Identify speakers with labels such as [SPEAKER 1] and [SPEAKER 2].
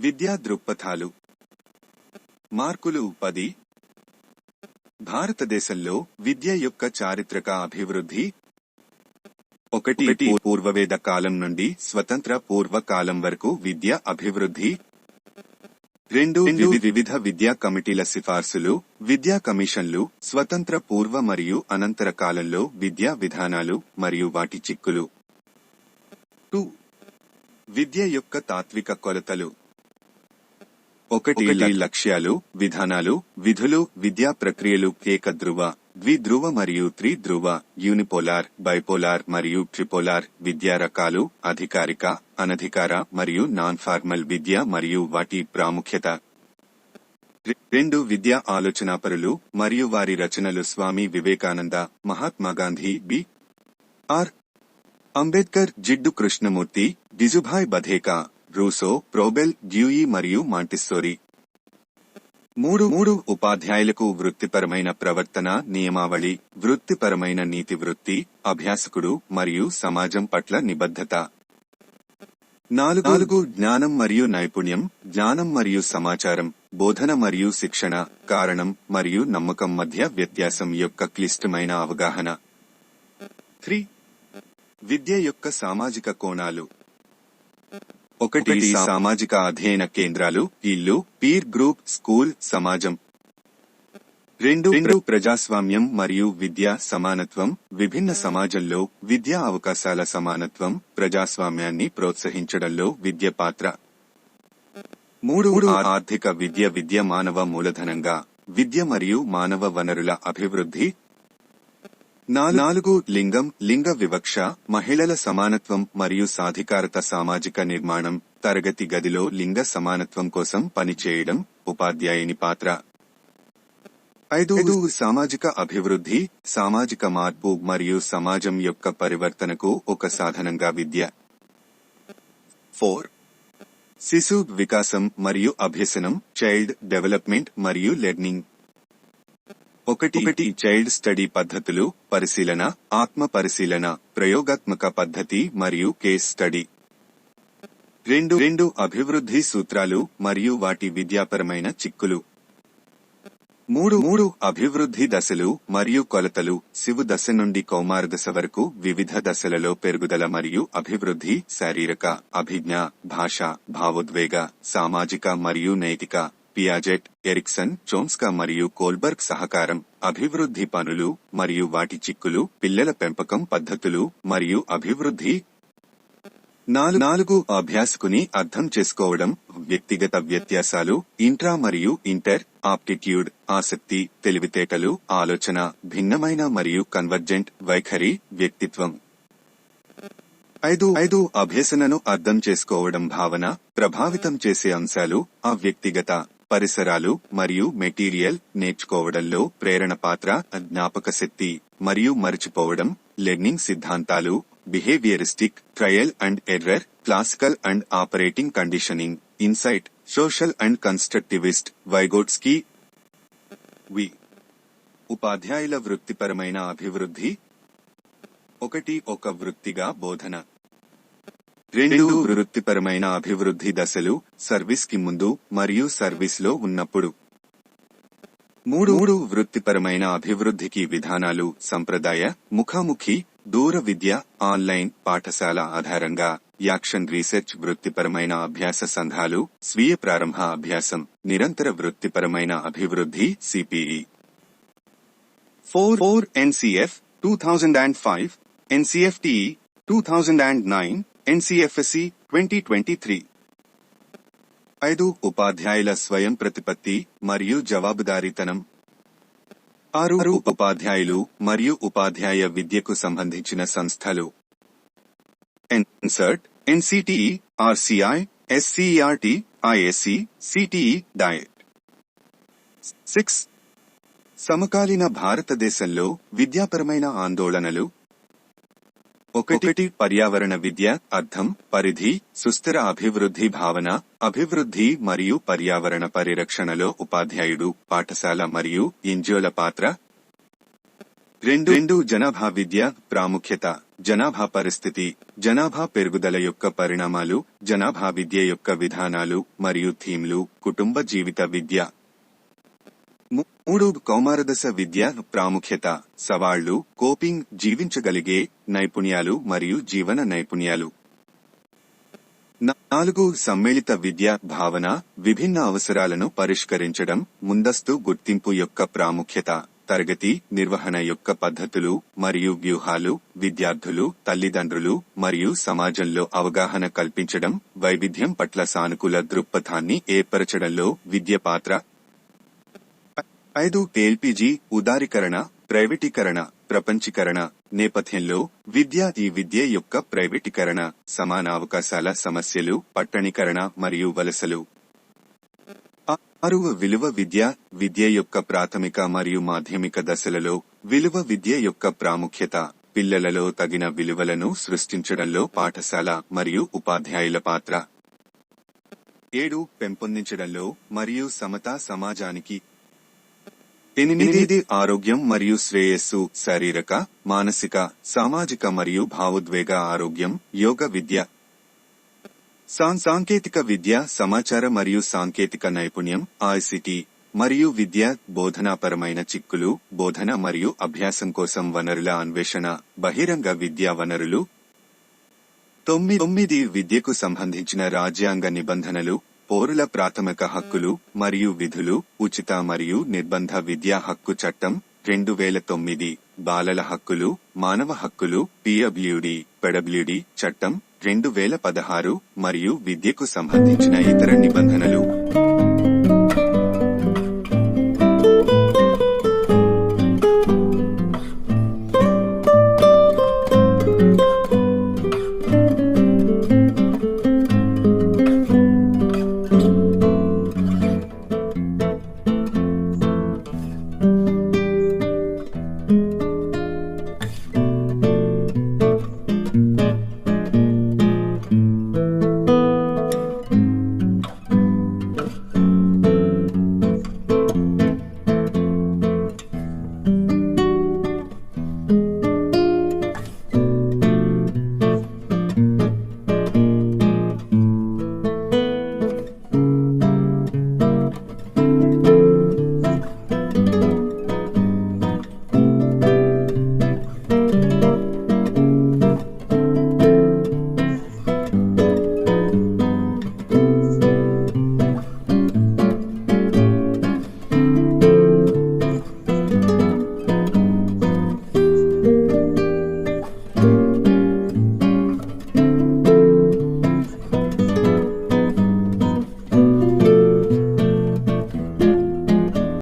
[SPEAKER 1] విద్యా దృక్పథాలు. మార్కులు పది. భారతదేశంలో విద్య యొక్క చారిత్రక అభివృద్ధి. ఒకటి పూర్వవేద కాలం నుండి స్వతంత్ర పూర్వ కాలం వరకు విద్య అభివృద్ధి. రెండు వివిధ విద్యా కమిటీల సిఫార్సులు విద్యా కమిషన్లు స్వతంత్ర పూర్వ మరియు అనంతర కాలంలో విద్యా విధానాలు మరియు వాటి చిక్కులు. టూ. విద్య యొక్క తాత్విక కొలతలు. ఒకటి లక్ష్యాలు విధానాలు విధులు విద్యా ప్రక్రియలు ఏకధ్రువ ద్విధ్రువ మరియు త్రిధ్రువ యూనిపోలార్ బైపోలార్ మరియు ట్రిపోలార్ విద్యా రకాలు అధికారిక అనధికార మరియు నాన్ ఫార్మల్ విద్య మరియు వాటి ప్రాముఖ్యత. రెండు విద్యా ఆలోచనాపరులు మరియు వారి రచనలు Swami Vivekananda Mahatma Gandhi B. R. Ambedkar Jiddu Krishnamurti Gijubhai Badheka Rousseau Froebel Dewey మరియు మాంటిస్సోరీ. మూడు మూడు ఉపాధ్యాయులకు వృత్తిపరమైన ప్రవర్తన నియమావళి వృత్తిపరమైన నీతి వృత్తి అభ్యాసకుడు మరియు సమాజం పట్ల నిబద్ధత. నాలుగు నాలుగు జ్ఞానం మరియు నైపుణ్యం జ్ఞానం మరియు సమాచారం బోధన మరియు శిక్షణ కారణం మరియు నమ్మకం మధ్య వ్యత్యాసం యొక్క క్లిష్టమైన అవగాహన. త్రీ విద్య యొక్క సామాజిక కోణాలు. ఒకటి సామాజిక అధ్యయన కేంద్రాలు ఇల్లు పీర్ గ్రూప్ స్కూల్ సమాజం. రెండు రెండు ప్రజాస్వామ్యం మరియు విద్యా సమానత్వం విభిన్న సమాజంలో విద్యా అవకాశాల సమానత్వం ప్రజాస్వామ్యాన్ని ప్రోత్సహించడంలో విద్య పాత్ర. మూడు ఆర్థిక విద్య విద్య మానవ మూలధనంగా విద్య మరియు మానవ వనరుల అభివృద్ధి నాలుగు. లింగం లింగ వివక్ష మహిళల సమానత్వం మరియు సాధికారత సామాజిక నిర్మాణం తరగతి గదిలో లింగ సమానత్వం కోసం పనిచేయడం ఉపాధ్యాయుని పాత్ర. ఐదు. సామాజిక అభివృద్ధి సామాజిక మార్పు మరియు సమాజం యొక్క పరివర్తనకు ఒక సాధనంగా విద్య. ఫోర్ శిశు వికాసం మరియు అభ్యసనం చైల్డ్ డెవలప్మెంట్ మరియు లెర్నింగ్. ఒకటి ఒకటి. చైల్డ్ స్టడీ పద్ధతులు పరిశీలన ఆత్మ పరిశీలన ప్రయోగాత్మక పద్ధతి మరియు కేస్ స్టడీ. రెండు రెండు అభివృద్ధి సూత్రాలు మరియు వాటి విద్యాపరమైన చిక్కులు. మూడు మూడు అభివృద్ధి దశలు మరియు కొలతలు శివు దశ నుండి కౌమార దశ వరకు వివిధ దశలలో పెరుగుదల మరియు అభివృద్ధి శారీరక అభిజ్ఞ భాష భావోద్వేగ సామాజిక మరియు నైతిక పియాజెట్ ఎరిక్సన్ చోమ్స్కా మరియు కోల్బర్గ్ సహకారం అభివృద్ధి పనులు మరియు వాటి చిక్కులు పిల్లల పెంపకం పద్ధతులు మరియు అభివృద్ధి. నాలుగు అభ్యాసకుని అర్థం చేసుకోవడం వ్యక్తిగత వ్యత్యాసాలు ఇంట్రా మరియు ఇంటర్ ఆప్టిట్యూడ్ ఆసక్తి తెలివితేటలు ఆలోచన భిన్నమైన మరియు కన్వర్జెంట్ వైఖరి వ్యక్తిత్వం. ఐదు ఐదు అభ్యసనను అర్థం చేసుకోవడం భావన ప్రభావితం చేసే అంశాలు ఆ వ్యక్తిగత పరిసరాలు మరియు మెటీరియల్ నేర్చుకోవడంలో ప్రేరణ పాత్ర జ్ఞాపక శక్తి మరియు మరచిపోవడం లెర్నింగ్ సిద్ధాంతాలు behaviouristic trial and error classical and operating conditioning insight social and constructivist Vygotsky. V. ఉపాధ్యాయుల వృత్తిపరమైన అభివృద్ధి. ఒకటి ఒక వృత్తిగా బోధన. రెండు వృత్తిపరమైన అభివృద్ధి దశలు సర్వీస్కి ముందు మరియు సర్వీస్లో ఉన్నప్పుడు. మూడు మూడు వృత్తిపరమైన అభివృద్ధికి విధానాలు సంప్రదాయ ముఖాముఖి దూర విద్య ఆన్లైన్ పాఠశాల ఆధారంగా యాక్షన్ రీసెర్చ్ వృత్తిపరమైన అభ్యాస సంఘాలు స్వీయ ప్రారంభ అభ్యాసం నిరంతర వృత్తిపరమైన అభివృద్ధి CPE. Four four NCF two thousand and five NCFTE two thousand and nine NCFSC twenty twenty three. ఐదు ఉపాధ్యాయుల స్వయం ప్రతిపత్తి మరియు జవాబుదారీతనం. ఆరు ఉపాధ్యాయులు మరియు ఉపాధ్యాయ విద్యకు సంబంధించిన సంస్థలు. NCERT NCTE RCI SCERT ISC CTE DIET six. సమకాలీన భారతదేశంలో విద్యాపరమైన ఆందోళనలు ఒకటి పర్యావరణ విద్య అర్థం పరిధి సుస్థిర అభివృద్ధి భావన అభివృద్ధి మరియు పర్యావరణ పరిరక్షణలో ఉపాధ్యాయుడు పాఠశాల మరియు ఎన్జిఓల పాత్ర. రెండు రెండు జనాభా విద్య ప్రాముఖ్యత జనాభా పరిస్థితి జనాభా పెరుగుదల యొక్క పరిణామాలు జనాభా విద్య యొక్క విధానాలు మరియు థీమ్లు కుటుంబ జీవిత విద్య. మూడు కౌమారదశ విద్య ప్రాముఖ్యత సవాళ్ళు కోపింగ్ జీవించగలిగే నైపుణ్యాలు మరియు జీవన నైపుణ్యాలు. నాలుగు సమ్మిళిత విద్య భావన విభిన్న అవసరాలను పరిష్కరించడం ముందస్తు గుర్తింపు యొక్క ప్రాముఖ్యత తరగతి నిర్వహణ యొక్క పద్ధతులు మరియు వ్యూహాలు విద్యార్థులు తల్లిదండ్రులు మరియు సమాజంలో అవగాహన కల్పించడం వైవిధ్యం పట్ల సానుకూల దృక్పథాన్ని ఏర్పరచడంలో విద్య పాత్ర ఐదు ఎల్పిజి ఉదారీకరణ ప్రైవేటీకరణ ప్రపంచీకరణ నేపథ్యంలో విద్య ఈ విద్య యొక్క ప్రైవేటీకరణ సమాన అవకాశాల సమస్యలు పట్టణీకరణ మరియు వలసలు. ఆరు విలువ విద్య విద్య యొక్క ప్రాథమిక మరియు మాధ్యమిక దశలలో విలువ విద్య యొక్క ప్రాముఖ్యత పిల్లలలో తగిన విలువలను సృష్టించడంలో పాఠశాల మరియు ఉపాధ్యాయుల పాత్ర. ఏడు పెంపొందించడంలో మరియు సమతా సమాజానికి ఎనిమిది ఆరోగ్యం మరియు శ్రేయస్సు శారీరక మానసిక సామాజిక మరియు భావోద్వేగ ఆరోగ్యం యోగ విద్య. సాం- సాంకేతిక విద్య సమాచార మరియు సాంకేతిక నైపుణ్యం ఐసిటి మరియు విద్య బోధనాపరమైన చిక్కులు బోధన మరియు అభ్యాసం కోసం వనరుల అన్వేషణ బహిరంగ విద్యా వనరులు. తొమ్మిది తొమ్మిది విద్యకు సంబంధించిన రాజ్యాంగ నిబంధనలు పౌరుల ప్రాథమిక హక్కులు మరియు విధులు ఉచిత మరియు నిర్బంధ విద్యా హక్కు చట్టం రెండు వేల తొమ్మిది బాలల హక్కులు మానవ హక్కులు పిడబ్ల్యూడి పెడబ్ల్యూడి చట్టం రెండు వేల పదహారు మరియు విద్యకు సంబంధించిన ఇతర నిబంధనలు.